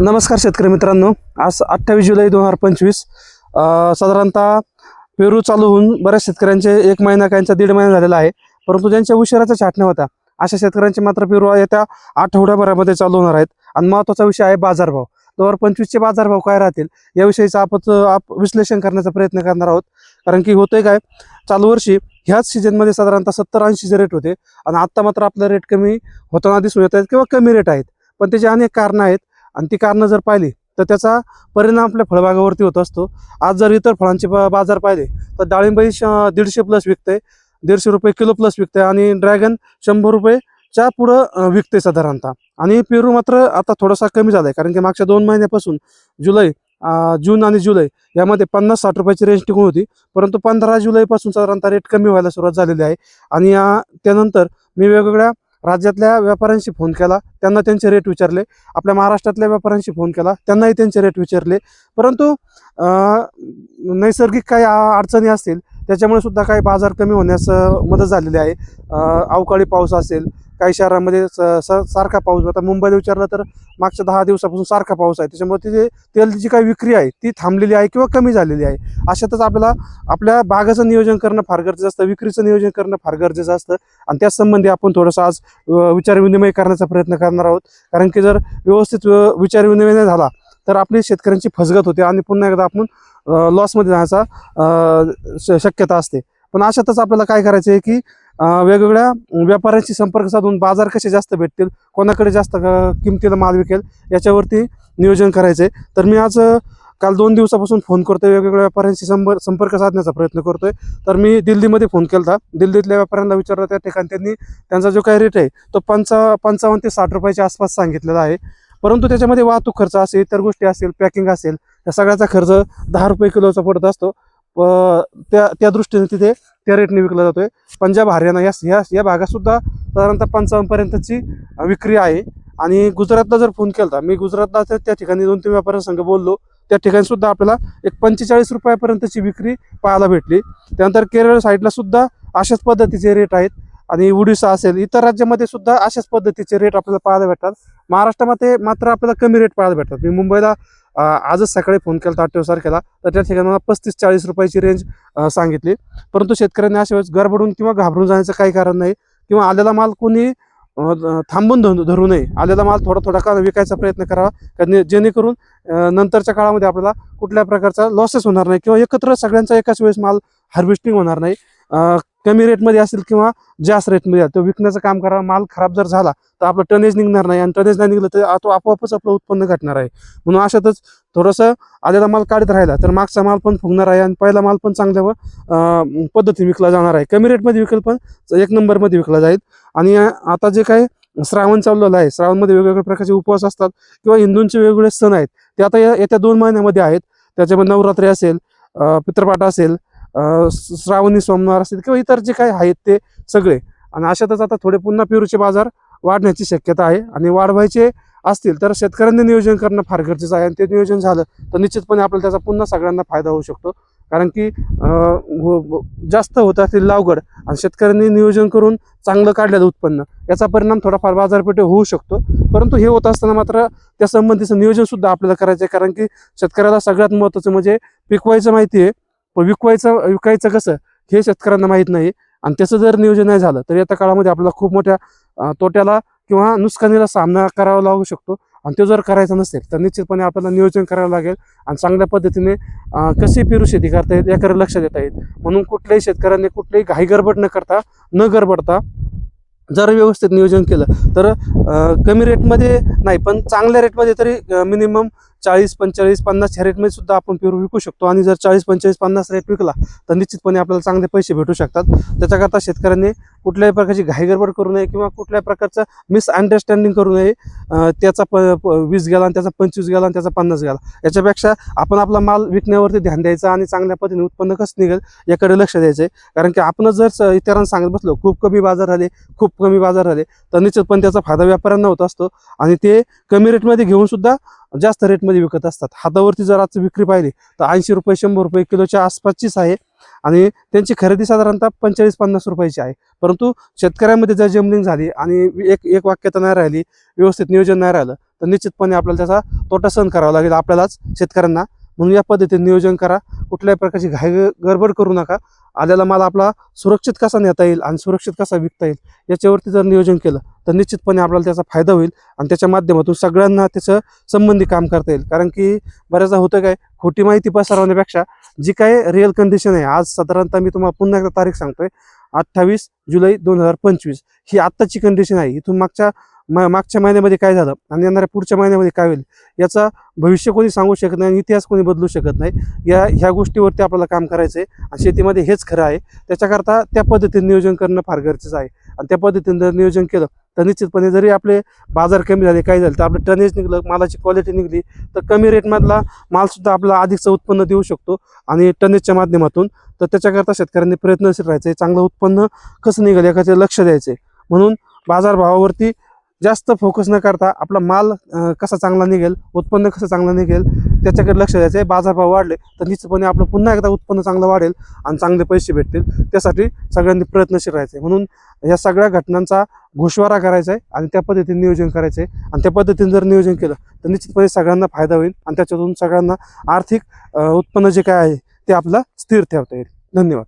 नमस्कार शेतकरी मित्रांनो. आज अठ्ठावीस जुलै दोन हजार पंचवीस साधारणतः पेरू चालू होऊन बऱ्याच शेतकऱ्यांचे एक महिना काहींचा दीड महिना झालेला आहे. परंतु ज्यांच्या उशिराचा छाटण्या होता अशा शेतकऱ्यांचे मात्र पेरू येत्या आठवड्याभरामध्ये चालू होणार आहेत. आणि महत्त्वाचा विषय आहे बाजारभाव. दोन हजार पंचवीसचे बाजारभाव काय राहतील याविषयीचं आपण आप विश्लेषण करण्याचा प्रयत्न करणार आहोत. कारण की होतंय काय चालू वर्षी ह्याच सीझनमध्ये साधारणतः सत्तर ऐंशीचे रेट होते. आणि आत्ता मात्र आपलं रेट कमी होताना दिसून येत आहेत किंवा कमी रेट आहेत. पण त्याचे अनेक कारणं आहेत. आणि ती कारणं जर पाहिली तर त्याचा परिणाम आपल्या फळबागावरती होत असतो. आज जर इतर फळांचे बा- बाजार पाहिले तर डाळिंबाई श- दीडशे प्लस विकते दीडशे रुपये किलो प्लस विकते आणि ड्रॅगन शंभर रुपयेच्या पुढं विकते साधारणतः. आणि पेरू मात्र आता थोडासा कमी झाला आहे कारण की मागच्या दोन महिन्यापासून जुलै जून आणि जुलै यामध्ये पन्नास साठ रुपयाची रेंज टिकून होती. परंतु पंधरा जुलैपासून साधारणतः रेट कमी व्हायला सुरुवात झालेली आहे. आणि या- त्यानंतर मी वेगवेगळ्या राज्यातल्या व्यापाऱ्यांशी फोन केला. त्यांना त्यांचे रेट विचारले. आपल्या महाराष्ट्रातल्या व्यापाऱ्यांशी फोन केला. त्यांनाही त्यांचे रेट विचारले. परंतु नैसर्गिक काही अडचणी असतील त्याच्यामुळे सुद्धा काही बाजार कमी होण्यास मदत झालेली आहे. अवकाळी पाऊस असेल काही शहरामध्ये स- स- सारखा पाऊस. आता मुंबईला विचारलं तर मागच्या दहा दिवसापासून सारखा पाऊस आहे. त्याच्यामुळे तिथे तेलची जी काही विक्री आहे ती थांबलेली आहे किंवा कमी झालेली आहे. अशातच आपल्याला आपल्या बागाचं नियोजन करणं फार गरजेचं असतं विक्रीचं नियोजन करणं फार गरजेचं असतं. आणि त्याच संबंधी आपण थोडंसं आज विचारविनिमय करण्याचा प्रयत्न करणार आहोत. कारण की जर व्यवस्थित विचारविनिमय नाही झाला तर आपली शेतकऱ्यांची फसगत होते आणि पुन्हा एकदा आपण लॉसमध्ये जाण्याचा श- शक्यता असते. पण अशातच आपल्याला काय करायचं आहे की वेगवेगळ्या व्यापाऱ्यांशी संपर्क साधून बाजार कसे जास्त भेटतील कोणाकडे जास्त किमतीला माल विकेल याच्यावरती नियोजन करायचं आहे तर मी आज काल दोन दिवसापासून फोन करतोय वेगवेगळ्या व्यापाऱ्यांशी संपर्क संपर्क साधण्याचा प्रयत्न करतोय. तर मी दिल्लीमध्ये फोन केला होता दिल्लीतल्या व्यापाऱ्यांना विचारलं त्या ठिकाणी त्यांनी त्यांचा जो काही रेट आहे तो पंचा पंचावन्न ते साठ रुपयाच्या आसपास सांगितलेला आहे. परंतु त्याच्यामध्ये वाहतूक खर्च असेल इतर गोष्टी असेल पॅकिंग असेल या सगळ्याचा खर्च दहा रुपये किलोचा पडत असतो. त्या त्या दृष्टीने तिथे त्या रेटने विकला जातोय. पंजाब हरियाणा या या या भागातसुद्धा साधारणतः पंचावन्नपर्यंतची विक्री आहे. आणि गुजरातला जर फोन केला मी गुजरातला तर त्या ठिकाणी दोन तीन व्यापाऱ्यांसंग बोललो त्या ठिकाणी सुद्धा आपल्याला एक पंचेचाळीस रुपयापर्यंतची विक्री पाहायला भेटली. त्यानंतर केरळ साईडला सुद्धा अशाच पद्धतीचे रेट आहेत. आणि उडीसा असेल इतर राज्यामध्ये सुद्धा अशाच पद्धतीचे रेट आपल्याला पाहायला भेटतात. महाराष्ट्रामध्ये मात्र आपल्याला कमी रेट पाहायला भेटतात. मी मुंबईला आजच सकाळी फोन केला अठ्ठावीस तारखेला. तर त्या ठिकाणी मला पस्तीस चाळीस रुपयाची रेंज सांगितली. परंतु शेतकऱ्यांनी अशा वेळेस गडबडून किंवा घाबरून जाण्याचं काही कारण नाही. किंवा आलेला माल कोणी थांबून धरू धरू नये. आलेला माल थोडा थोडा का विकायचा प्रयत्न करावा. कारण जेणेकरून नंतरच्या काळामध्ये आपल्याला कुठल्या प्रकारचा लॉसेस होणार नाही किंवा एकत्र सगळ्यांचा एकाच वेळेस माल हार्वेस्टिंग होणार नाही. कमी रेटमध्ये असेल किंवा जास्त रेटमध्ये असेल, तो विकण्याचं काम करा माल खराब जर झाला तर आपलं टनेज निघणार नाही. आणि टनेज नाही निघलं तर तो आपोआपच आपलं उत्पन्न घटणार आहे. म्हणून अशातच थोडंसं आल्याला माल काढत राहिला तर मागचा माल पण फुगणार आहे आणि पहिला माल पण चांगल्या पद्धतीने विकला जाणार आहे. कमी रेटमध्ये विकेल पण एक नंबरमध्ये विकला जाईल. आणि आता जे काही श्रावण चाललेलं आहे श्रावणमध्ये वेगवेगळ्या प्रकारचे उपवास असतात किंवा हिंदूंचे वेगवेगळे सण आहेत ते आता या- येत्या दोन महिन्यामध्ये आहेत. त्याच्यामध्ये नवरात्री असेल पित्रपाठ पितृपाठ असेल श्रावणी सोमवार असतील किंवा इतर जे काही आहेत ते सगळे. आणि अशातच आता थोडे पुन्हा पेरूचे बाजार वाढण्याची शक्यता आहे. आणि वाढवायचे असतील तर शेतकऱ्यांनी नियोजन करणं फार गरजेचं आहे. आणि ते नियोजन झालं तर निश्चितपणे आपल्याला त्याचा पुन्हा सगळ्यांना फायदा होऊ शकतो. कारण की हो, हो, जास्त होत असतील लावगड आणि शेतकऱ्यांनी नियोजन करून चांगलं काढलेलं उत्पन्न याचा परिणाम थोडाफार बाजारपेठे होऊ शकतो. परंतु हे होत असताना मात्र त्या संबंधीचं नियोजनसुद्धा आपल्याला करायचं आहे कारण की शेतकऱ्याला सगळ्यात महत्त्वाचं म्हणजे पिकवायचं माहिती आहे. पण विकवायचं विकायचं कसं? हे शेतकऱ्यांना माहीत नाही. आणि त्याचं जर नियोजन नाही झालं तर येत्या काळामध्ये आपल्याला खूप मोठ्या तोट्याला किंवा नुकसानीला सामना करावा लागू शकतो. आणि तो जर करायचा नसेल तर निश्चितपणे आपल्याला नियोजन करावं लागेल. आणि चांगल्या पद्धतीने कशी पेरू शेती करता येईल याकडे लक्ष देता येईल. म्हणून कुठल्याही शेतकऱ्यांनी कुठलीही घाई गडबड न करता न गडबडता जर व्यवस्थित नियोजन केलं तर कमी रेटमध्ये नाही पण चांगल्या रेटमध्ये तरी मिनिमम चाळीस पंचेचाळीस पन्नास ह्या रेटमध्ये सुद्धा आपण पेरू विकू शकतो. आणि जर चाळीस पंचेचाळीस पन्नास रेट विकला तर निश्चितपणे आपल्याला चांगले पैसे भेटू शकतात. त्याच्याकरता शेतकऱ्यांनी कुठल्याही प्रकारची घाईगडबड करू नये किंवा कुठल्याही प्रकारचं मिसअंडरस्टँडिंग करू नये. त्याचा प प- वीस गेला आणि त्याचा पंचवीस गेला आणि त्याचा पन्नास गेला. याच्यापेक्षा आपण आपला माल विकण्यावरती ध्यान द्यायचा आणि चांगल्या पद्धतीने उत्पन्न कसं निघेल याकडे लक्ष द्यायचं आहे कारण की आपण जर स- इतरांना सांगत बसलो खूप कमी बाजार झाले खूप कमी बाजार झाले तर निश्चितपणे त्याचा फायदा व्यापाऱ्यांना होत असतो. आणि ते कमी रेटमध्ये घेऊन सुद्धा जास्त रेटमध्ये विकत असतात. हातावरती जर आज विक्री पाहिली तर ऐंशी रुपये शंभर रुपये किलोच्या आसपासचीच आहे. आणि त्यांची खरेदी साधारणतः पंचेचाळीस पन्नास रुपयाची आहे. परंतु शेतकऱ्यांमध्ये जर जमलिंग झाली आणि एक एक वाक्यता नाही राहिली व्यवस्थित नियोजन नाही राहिलं तर तर निश्चितपणे आपल्याला त्याचा तोटा सहन करावा लागेल. आपल्यालाच शेतकऱ्यांना म्हणून या पद्धतीने नियोजन करा. कुठल्याही प्रकारची घाई गडबड करू नका. आलेला माल आपला सुरक्षित कसा नेता येईल आणि सुरक्षित कसा विकता येईल याच्यावरती जर नियोजन केलं तर निश्चितपणे आपल्याला त्याचा फायदा होईल आणि त्याच्या माध्यमातून सगळ्यांना त्याचं संबंधी काम करता येईल. कारण की बऱ्याचदा होतं काय खोटी माहिती पसरवण्यापेक्षा जी काय रिअल कंडिशन आहे आज साधारणतः मी तुम्हाला पुन्हा एकदा तारीख सांगतोय अठ्ठावीस जुलै दोन हजार पंचवीस. ही आत्ताची कंडिशन आहे. इथून मागच्या मा- मागच्या महिन्यामध्ये काय झालं? आणि येणाऱ्या पुढच्या महिन्यामध्ये काय होईल? याचा भविष्य कोणी सांगू शकत नाही आणि इतिहास कोणी बदलू शकत नाही. या ह्या गोष्टीवरती आपल्याला काम करायचं आहे आणि शेतीमध्ये हेच खरं आहे. त्याच्याकरता त्या पद्धतीने नियोजन करणं फार गरजेचं आहे. आणि त्या पद्धतीने जर नियोजन केलं तर निश्चितपणे जरी आपले बाजार कमी झाले काय झालं तर आपलं टनेज निघलं मालाची क्वालिटी निघली तर कमी रेटमधला मालसुद्धा आपला अधिकचं उत्पन्न देऊ शकतो. आणि टनेजच्या माध्यमातून तर त्याच्याकरता शेतकऱ्यांनी प्रयत्नशील राहायचं आहे. चांगलं उत्पन्न कसं निघेल याकडे लक्ष द्यायचं आहे. म्हणून बाजारभावावरती जास्त फोकस न करता आपला माल कसा चांगला निघेल उत्पन्न कसं चांगलं निघेल त्याच्याकडे लक्ष द्यायचं आहे. बाजारभाव वाढले तर निश्चितपणे आपलं पुन्हा एकदा उत्पन्न चांगलं वाढेल आणि चांगले पैसे भेटतील. त्यासाठी सगळ्यांनी प्रयत्नशील राहायचं म्हणून या सगळ्या घटनांचा घोषवारा करायचा आहे आणि त्या पद्धतीने नियोजन करायचं आहे. आणि त्या पद्धतीने जर नियोजन केलं तर निश्चितपणे सगळ्यांना फायदा होईल आणि त्याच्यातून सगळ्यांना आर्थिक उत्पन्न जे काय आहे ते आपलं स्थिर ठेवता येईल. धन्यवाद.